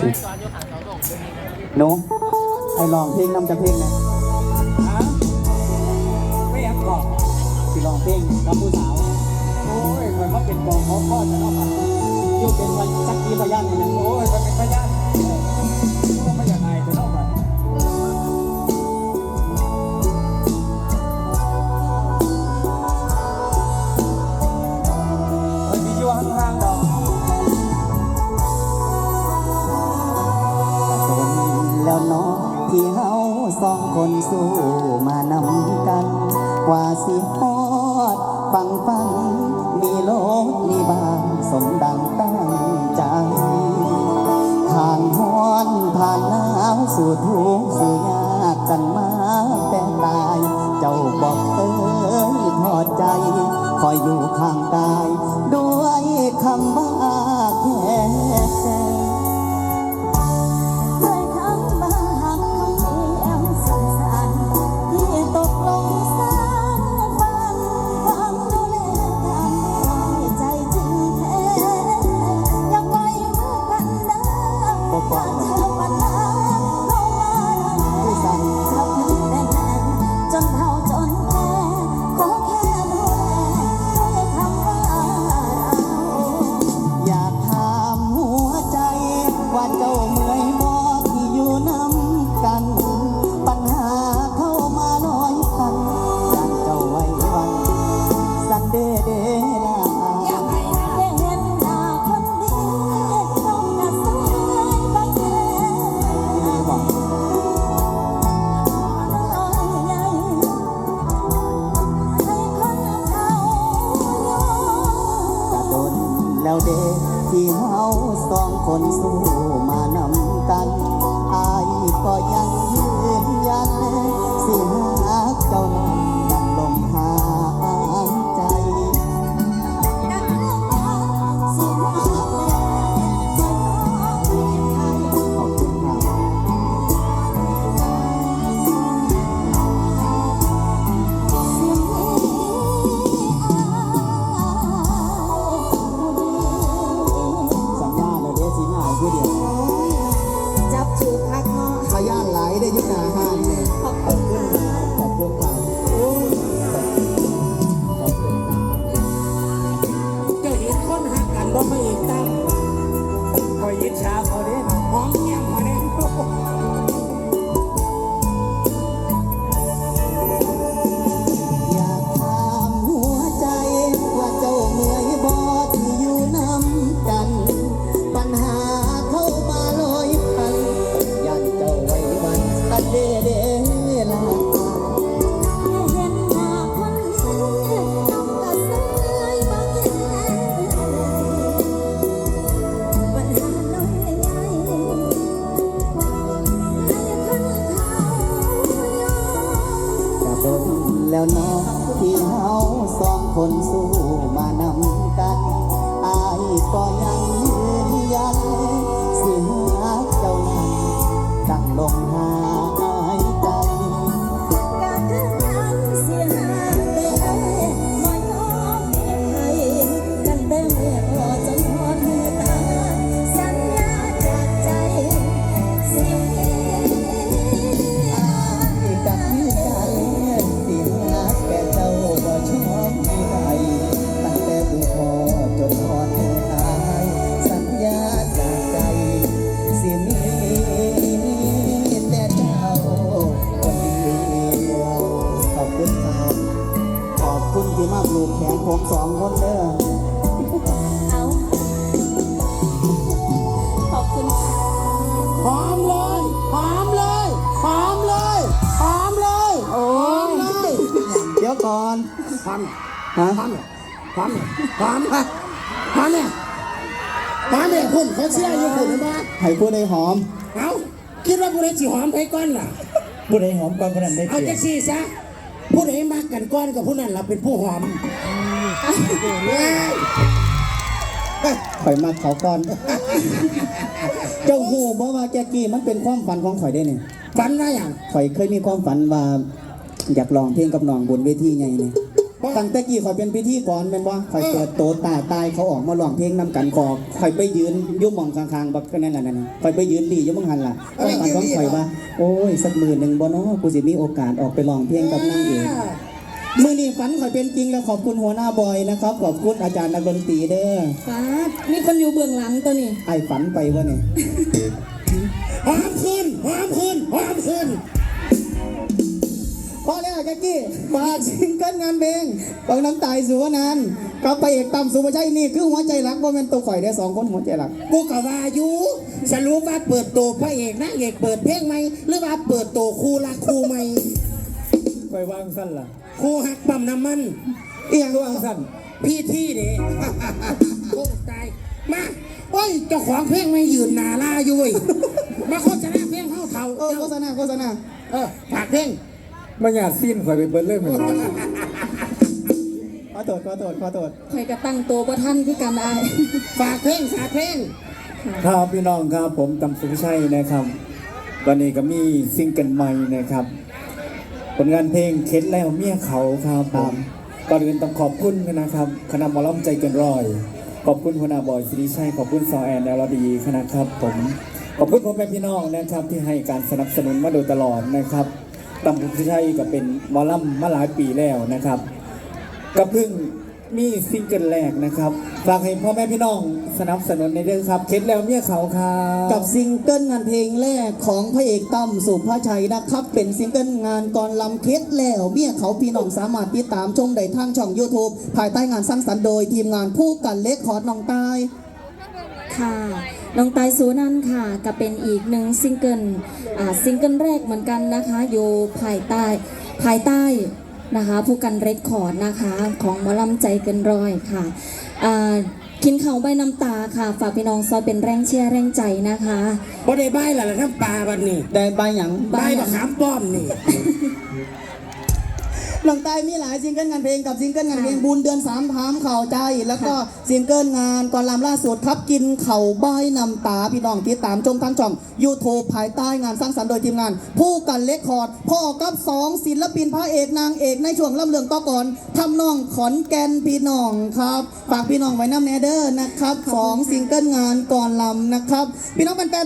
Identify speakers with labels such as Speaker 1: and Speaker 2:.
Speaker 1: สิหนูให้ลองเพลงนำจากเพลงนะ
Speaker 2: ฮะไม่อยากบอก
Speaker 1: สิลองเพลงกับผู้สาว
Speaker 2: โอ้ยเหมือนว่าเป็นกองเขาพ่อจะเนาะครับ
Speaker 1: อยู่เป็นวันสักทีพยานเลยนะ
Speaker 2: โอ้ยา
Speaker 1: สองคนสู้มานำกันกว่าสิฮอดฟังฟัง มีโลดมีบางสมดังตั้งใจผ่านฮ้อนผ่านหนาวสู่ทุกข์สู่ยากกันมาแต่ตาย เจ้าบอกเอ้ยทอดใจ คอยอยู่ข้างกาย ด้วยคำว่า แล้
Speaker 3: วเด
Speaker 1: ที่เฮาสองคนสู้มานำกันอายก็ยังยืนยันสิหากเจ้านั้น ม
Speaker 3: แล้
Speaker 1: ว
Speaker 3: น้อ
Speaker 2: ง
Speaker 1: ที่เฮาสองคนสู้มานำกัน อายก็ยังยืนยันสิหาเจ้านั้นดังลมหา
Speaker 3: หอมเล
Speaker 2: ยหอมเลยหอมเลยหอมเลยเดี๋
Speaker 1: ยวก่อน
Speaker 2: หอม
Speaker 1: ฮะ
Speaker 2: หอมหอมหอมฮะหอมเนี่ยหอมเนี่ยคุณเขาเชื่ออยู่คุณนะบ้า
Speaker 1: ให้ผู้ใดหอม
Speaker 2: เอาคิดว่าผู้ใดสิหอมไปก่อนล่ะ
Speaker 1: ผู้ใดหอมก่อนคนนั้นได้
Speaker 2: เอา
Speaker 1: เปรีย
Speaker 2: จั
Speaker 1: บ
Speaker 2: งซี่ซะผู้ใดมักกันก่อนกับผู้นั้นเราเป็นผู้หอมเว้ย
Speaker 1: ข่อยมาเขาก่อน เจ้าหูบอกว่าแกกี้มันเป็นความฝันของข่อยได้เนี่ย
Speaker 2: ฝันว่าอย่าง
Speaker 1: ข่อยเคยมีความฝันว่าอยากลองเพลงกับน้องบนเวทีไงเนี่ยตั้งแต่กี้ข่อยเป็นพิธีกรแม่นบ่ข่อยเปิดโตตาตายเขาออกมาร้องเพลงนำกันกอกข่อยไปยืนอยุ่หมองข้างๆบักนั่นน่ะนั่นน่ะข่อยไปยืนดีอยู่บังหันล่ะความฝันของข่อยว่า โอ้ยสักมื้อหนึงบ่เนาะกูสิมีโอกาสออกไปร้องเพลงกับนางเอก มื้อนี้ฝันข่อยเป็นจริงแล้วขอบคุณหัวหน้าบอยนะครับ ขอบคุณอาจารย์นักดนตรีเด้อ
Speaker 3: ป้าดมีคนอยู่เบื้องหลังตัวนี้
Speaker 1: ไอ้ฝันไปวะเนี่ย
Speaker 2: หอมขึ้นหอมขึ้นหอมขึ้น
Speaker 1: พอแล้วแจ็กกี้ฝากซิงเกิลงานเพลงของน้ำตายสุวรรณันท์กับไปเอกตำสุภาชัยนี่คือหัวใจหลักว่าเป็นตัวข่อยได้สองคนหัวใจหลัก
Speaker 2: กูก็ว่าอยู่สรุปว่าเปิดตัวพระเอกนางเอกเปิดเพลงไหมหรือว่าเปิดตัวคู่รักคู่ไหม
Speaker 4: ไปวางสั้นล่ะ
Speaker 2: คู่หักปั๊มน้ำมัน
Speaker 1: อีหยัง
Speaker 4: วางสั้น
Speaker 2: พี่ที่เด้โอ้ตายมาโอ้ยเจ้าของเพลงไม่ยืนหนาล่าอยู่เว้ยมาโฆษณาเพลงเข้าเท่า
Speaker 1: เออโฆษณาโฆษณา
Speaker 2: เออฝากเพลง
Speaker 4: มาหยาดสิ้นข่อยไปเบิร์เรื่องเหมือนกัน
Speaker 1: ขอโทษขอโทษขอโทษ
Speaker 3: ใครก็ตั้งตัวประท่านที่กันได้
Speaker 2: ฝากเพลงฝากเพลง
Speaker 4: ครับพี่น้องครับผมตำสุภชัยนะครับตอนนี้ก็มีซิงเกิลใหม่นะครับ ผลงานเพลงเคล็ดแล้วเมียเขาครับผมก่อนอื่นต้องขอบคุณนะครับคณะหมอลำใจเกินร้อย ขอบคุณหัวหน้าบอยสิริชัยขอบคุณซอแอนแอลดีคณะครับผมขอบคุณพ่อแม่พี่น้องนะครับที่ให้การสนับสนุนมาโดยตลอดนะครับตำสุภชัยก็เป็นหมอลำมาหลายปีแล้วนะครับก็เพิ่งมีซิงเกิลแรกนะครับ ฝากให้พ่อแม่พี่น้องสนับสนุนในเรื่องครับเคล็ดแล้วเมียเขาครับ
Speaker 1: กับซิงเกิลงานเพลงแรกของพระเอกตั้มสุภาชัยนะครับ เป็นซิงเกิลงานก่อนลำเคสแล้วเมียเขาพี่น้องสามารถติดตามชมได้ทางช่อง YouTube ภายใต้งานสร้างสรรค์โดยทีมงานผู้กันเล็กคอร์ดน้องใต้
Speaker 3: ค่ะน้องตายสูนันค่ะก็เป็นอีกหนึ่งซิงเกิลอ่าซิงเกิลแรกเหมือนกันนะคะ อยู่ภายใต้ภายใต้ นะคะผู้กันเรคคอร์ดนะคะของหมอลำใจเกินร้อยค่ะอ่ากินเขาวใบน้ำตาค่ะ ฝากพี่น้องซอยเป็นแรงเชียร์แรงใจนะคะ
Speaker 2: บ่ได้ใบละละน้ำปลาบัดนี้
Speaker 1: ได้ใบหยัง
Speaker 2: ใบมะขามป้อมนี่
Speaker 1: น้องใต้มีหลายซิงเกิลงานเพลงกับซิงเกิลงานเพลงบุญเดือนสามพามเข่าใจ แล้วก็ซิงเกิลงานก่อนลำล่าสุดครับกินเข่าใบนำตาพี่น้องติดตามชมทางช่อง YouTube ภายใต้งานสร้างสรรค์โดยทีมงาน ผู้กันเล็กคอร์ดพ่อกับสองศิลปินพระเอกนางเอกในช่วงลำเลืองต่อก่อนทำนองขอนแก่นพี่น้องครับฝากพี่น้องไว้น้ำแนเดอร์นะครับสองซิงเกิลงานก่อนลำนะครับ พี่น้องเป็นแฟน